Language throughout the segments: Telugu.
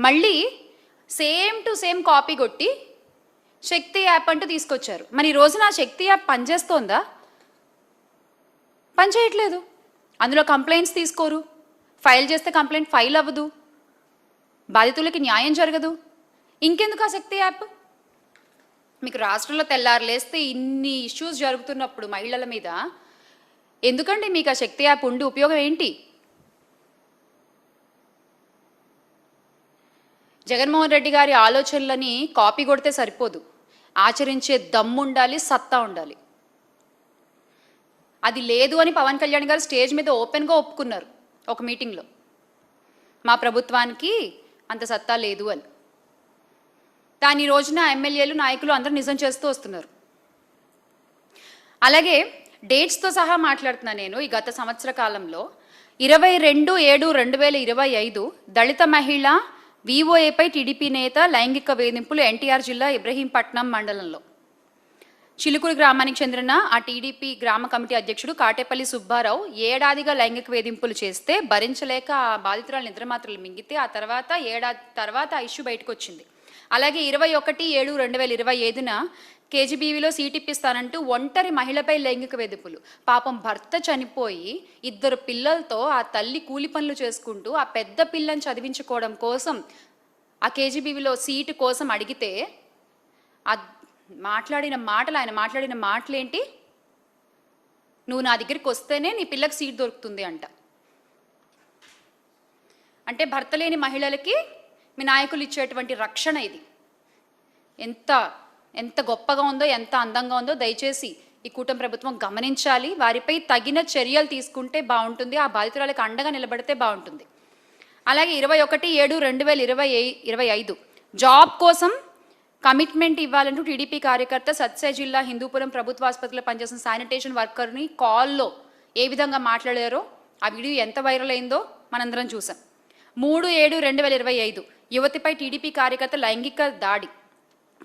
మళ్ళీ సేమ్ టు సేమ్ కాపీ కొట్టి శక్తి యాప్ అంటూ తీసుకొచ్చారు. మరి ఈ రోజున ఆ శక్తి యాప్ పనిచేస్తోందా? పనిచేయట్లేదు. అందులో కంప్లైంట్స్ తీసుకోరు. ఫైల్ చేస్తే కంప్లైంట్ ఫైల్ అవ్వదు. బాధితులకి న్యాయం జరగదు. ఇంకెందుకు ఆ శక్తి యాప్? మీకు రాష్ట్రంలో తెల్లారు లేస్తే ఇన్ని ఇష్యూస్ జరుగుతున్నప్పుడు మహిళల మీద ఎందుకండి మీకు ఆ శక్తి యాప్ ఉండి ఉపయోగం ఏంటి? జగన్మోహన్ రెడ్డి గారి ఆలోచనలని కాపీ కొడితే సరిపోదు. ఆచరించే దమ్ము ఉండాలి సత్తా ఉండాలి. అది లేదు అని పవన్ కళ్యాణ్ గారు స్టేజ్ మీద ఓపెన్గా ఒప్పుకున్నారు ఒక మీటింగ్లో. మా ప్రభుత్వానికి అంత సత్తా లేదు అని. దాని రోజున ఎమ్మెల్యేలు నాయకులు అందరూ నిజం చేస్తూ వస్తున్నారు. అలాగే డేట్స్తో సహా మాట్లాడుతున్నా నేను ఈ గత సంవత్సర కాలంలో. ఇరవై రెండు ఏడు రెండు వేల ఇరవై ఐదు దళిత మహిళ వీఓఏపై టీడీపీ నేత లైంగిక వేధింపులు ఎన్టీఆర్ జిల్లా ఇబ్రహీంపట్నం మండలంలో. చిలుకూరు గ్రామానికి చెందిన ఆ టీడీపీ గ్రామ కమిటీ అధ్యక్షుడు కాటేపల్లి సుబ్బారావు ఏడాదిగా లైంగిక వేధింపులు చేస్తే భరించలేక ఆ బాధితురాలు నిద్రమాత్రలు మింగితే ఆ తర్వాత ఏడాది తర్వాత ఆ ఇష్యూ బయటకు వచ్చింది అలాగే ఇరవై ఒకటి ఏడు రెండు వేల ఇరవై ఐదున కేజీబీవీలో సీట్ ఇప్పిస్తానంటూ ఒంటరి మహిళపై లైంగిక వేధింపులు. పాపం భర్త చనిపోయి ఇద్దరు పిల్లలతో ఆ తల్లి కూలి పనులు చేసుకుంటూ ఆ పెద్ద పిల్లని చదివించుకోవడం కోసం ఆ కేజీబీవీలో సీటు కోసం అడిగితే ఆ మాట్లాడిన మాటలు ఆయన మాట్లాడిన మాటలేంటి? నువ్వు నా దగ్గరికి వస్తేనే నీ పిల్లకి సీట్ దొరుకుతుంది అంట. అంటే భర్త లేని మహిళలకి మీ నాయకులు ఇచ్చేటువంటి రక్షణ ఇది. ఎంత ఎంత గొప్పగా ఉందో ఎంత అందంగా ఉందో దయచేసి ఈ కూటమి ప్రభుత్వం గమనించాలి. వారిపై తగిన చర్యలు తీసుకుంటే బాగుంటుంది. ఆ బాధితురాలకు అండగా నిలబడితే బాగుంటుంది. అలాగే ఇరవై ఒకటి ఏడు రెండు వేల ఇరవై ఇరవై ఐదు జాబ్ కోసం కమిట్మెంట్ ఇవ్వాలంటూ టీడీపీ కార్యకర్త సత్సాయి జిల్లా హిందూపురం ప్రభుత్వ ఆసుపత్రిలో పనిచేసిన శానిటేషన్ వర్కర్ని కాల్లో ఏ విధంగా మాట్లాడారో ఆ వీడియో ఎంత వైరల్ అయిందో మనందరం చూసాం. మూడు ఏడు రెండు వేల ఇరవై ఐదు యువతిపై టీడీపీ కార్యకర్త లైంగిక దాడి.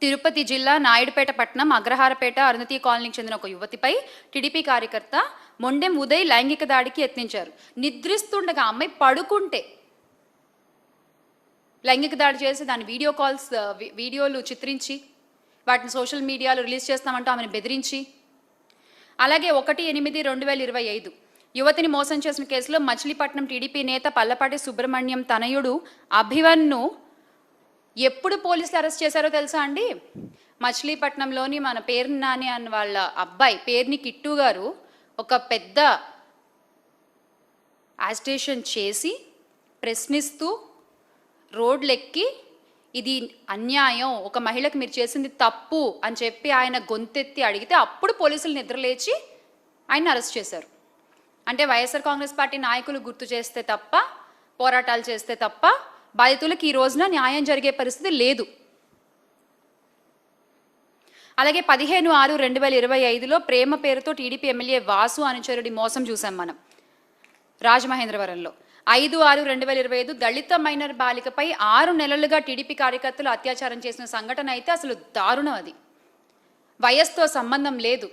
తిరుపతి జిల్లా నాయుడుపేట పట్టణం అగ్రహారపేట అరుణతి కాలనీకి చెందిన ఒక యువతిపై టీడీపీ కార్యకర్త మొండెం ఉదయ్ లైంగిక దాడికి యత్నించారు. నిద్రిస్తుండగా అమ్మాయి పడుకుంటే లైంగిక దాడి చేసి దాని వీడియో కాల్స్ వీడియోలు చిత్రించి వాటిని సోషల్ మీడియాలో రిలీజ్ చేస్తామంటూ ఆమెను బెదిరించి అలాగే ఒకటి ఎనిమిది రెండు వేల ఇరవై ఐదు యువతిని మోసం చేసిన కేసులో మచిలీపట్నం టీడీపీ నేత పల్లపాటి సుబ్రహ్మణ్యం తనయుడు అభివన్ను ఎప్పుడు పోలీసులు అరెస్ట్ చేశారో తెలుసా అండి? మచిలీపట్నంలోని మన పేరు నాని అన్న వాళ్ళ అబ్బాయి పేరుని కిట్టు గారు ఒక పెద్ద యాజిటేషన్ చేసి ప్రశ్నిస్తూ రోడ్లెక్కి ఇది అన్యాయం ఒక మహిళకు మీరు చేసింది తప్పు అని చెప్పి ఆయన గొంతెత్తి అడిగితే అప్పుడు పోలీసులు నిద్రలేచి ఆయన అరెస్ట్ చేశారు. అంటే వైఎస్ఆర్ కాంగ్రెస్ పార్టీ నాయకులు గుర్తు చేస్తే తప్ప పోరాటాలు చేస్తే తప్ప బాధితులకు ఈ రోజున న్యాయం జరిగే పరిస్థితి లేదు. అలాగే పదిహేను ఆరు రెండు వేల ఇరవై ఐదులో ప్రేమ పేరుతో టీడీపీ ఎమ్మెల్యే వాసు అనుచరుడి మోసం చూసాం మనం. రాజమహేంద్రవరంలో. ఐదు ఆరు రెండు వేల ఇరవై ఐదు దళిత మైనర్ బాలికపై ఆరు నెలలుగా టీడీపీ కార్యకర్తలు అత్యాచారం చేసిన సంఘటన అయితే అసలు దారుణం అది. వయస్సుతో సంబంధం లేదు.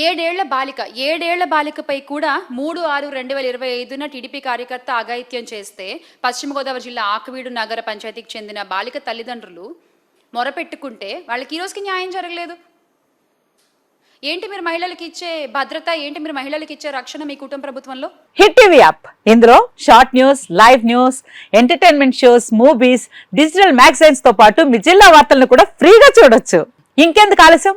ఏడేళ్ళ బాలిక ఏడేళ్ళ బాలికపై కూడా మూడు ఆరు రెండు వేల ఇరవై ఐదున టీడీపీ కార్యకర్త అఘాయిత్యం చేస్తే పశ్చిమ గోదావరి జిల్లా ఆకువీడు నగర పంచాయతీకి చెందిన బాలిక తల్లిదండ్రులు మొరపెట్టుకుంటే వాళ్ళకి ఈ రోజుకి న్యాయం జరగలేదు. ఏంటి మీరు మహిళలకు ఇచ్చే భద్రత? ఏంటి మీరు మహిళలకు ఇచ్చే రక్షణ మీ కుటుంబ ప్రభుత్వంలో? Hit TV app. ఇందులో short news live news entertainment shows movies digital మ్యాగజైన్స్తో పాటు మీ జిల్లా వార్తలను కూడా ఫ్రీగా చూడొచ్చు. ఇంకెందుకు ఆలస్యం?